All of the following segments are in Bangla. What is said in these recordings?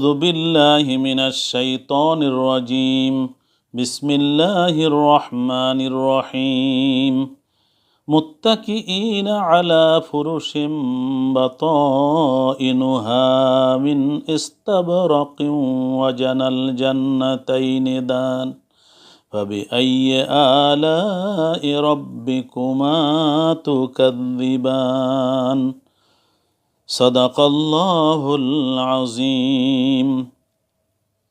أعوذ بالله من الشيطان الرجيم. بسم الله الرحمن الرحيم. متكئين على فرش بطائنها من استبرق وجنى الجنتين دان. فبأي آلاء ربكما تكذبان؟ সদাকল্লাহুল আজিম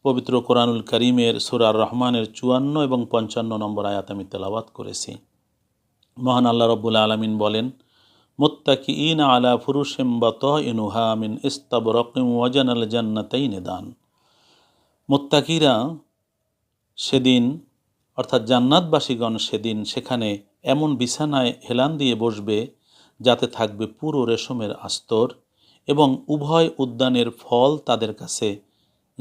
পবিত্র কোরআনুল করিমের সুরার রহমানের চুয়ান্ন এবং পঞ্চান্ন নম্বর আয়াত আমি তেলাওয়াত করেছি। মহান আল্লাহ রব্বুল আলমিন বলেন মোত্তাকি ইন আলা ফুরুশেম বত ইনুহা মিন ইস্তাবরকিম ওয়াজান আল জান্নাতাই নিদান মোত্তাকিরা সেদিন, অর্থাৎ জান্নাতবাসীগণ সেদিন সেখানে এমন বিছানায় হেলান দিয়ে বসবে যাতে থাকবে পুরো রেশমের আস্তর। এবং উভয় উদ্যানের ফল তাদের কাছে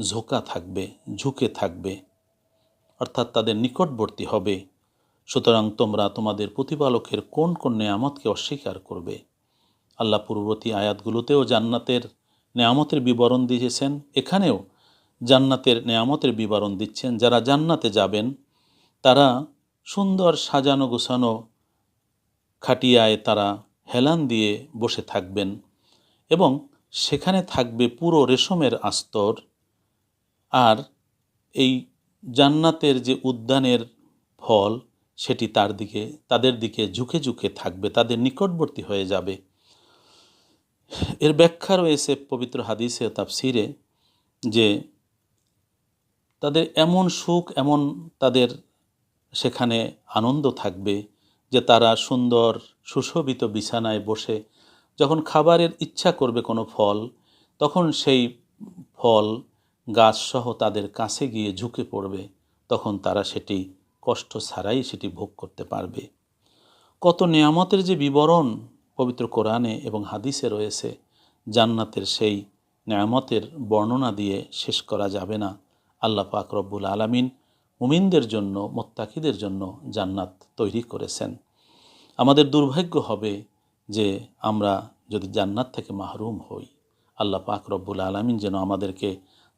ঝোঁকা থাকবে, ঝুঁকে থাকবে, অর্থাৎ তাদের নিকটবর্তী হবে। সুতরাং তোমরা তোমাদের প্রতিপালকের কোন কোন নেয়ামতকে অস্বীকার করবে? আল্লাহ পূর্ববর্তী আয়াতগুলোতেও জান্নাতের নেয়ামতের বিবরণ দিয়েছেন। এখানেও জান্নাতের নেয়ামতের বিবরণ দিচ্ছেন। যারা জান্নাতে যাবেন, তারা সুন্দর সাজানো গোছানো খাটিয়ায় তারা হেলান দিয়ে বসে থাকবেন। এবং সেখানে থাকবে পুরো রেশমের আস্তর আর এই জান্নাতের যে উদ্যানের ফল, সেটি তার দিকে, তাদের দিকে ঝুঁকে ঝুঁকে থাকবে, তাদের নিকটবর্তী হয়ে যাবে। এর ব্যাখ্যা রয়েছে পবিত্র হাদিসে তাফসিরে যে তাদের এমন সুখ, এমন তাদের সেখানে আনন্দ থাকবে যে তারা সুন্দর, সুশোভিত বিছানায় বসে যখন খাবারের ইচ্ছা করবে কোনো ফল, তখন সেই ফল গাছসহ তাদের কাছে গিয়ে ঝুঁকে পড়বে, তখন তারা সেটি কষ্ট ছাড়াই সেটি ভোগ করতে পারবে। কত নিয়ামতের যে বিবরণ পবিত্র কোরআনে এবং হাদিসে রয়েছে, জান্নাতের সেই নিয়ামতের বর্ণনা দিয়ে শেষ করা যাবে না। আল্লাহ পাক রব্বুল আলমিন মুমিনদের জন্য, মোত্তাকিদের জন্য জান্নাত তৈরি করেছেন। আমাদের দুর্ভাগ্য হবে যে আমরা যদি জান্নাত থেকে মাহরুম হই, আল্লাহ পাক রব্বুল আলমিন যেন আমাদেরকে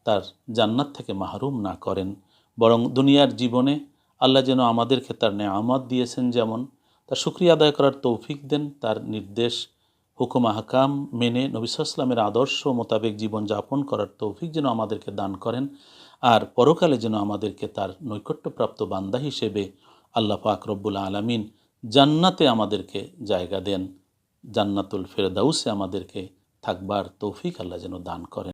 তার জান্নাত থেকে মাহরুম না করেন, বরং দুনিয়ার জীবনে আল্লাহ যেন আমাদেরকে তার নেয়ামত দিয়েছেন যেমন, তার সুক্রিয়া আদায় করার তৌফিক দেন, তার নির্দেশ, হুকুম, আহকাম মেনে নবিসামের আদর্শ মোতাবেক জীবন যাপন করার তৌফিক যেন আমাদেরকে দান করেন, আর পরকালে যেন আমাদেরকে তার নৈকট্যপ্রাপ্ত বান্দা হিসেবে আল্লাহ পাক রব্বুল আলমিন জান্নাতে আমাদেরকে জায়গা দেন। জান্নাতুল ফেরদাউসে আমাদেরকে থাকবার তৌফিক আল্লাহ যেন দান করেন।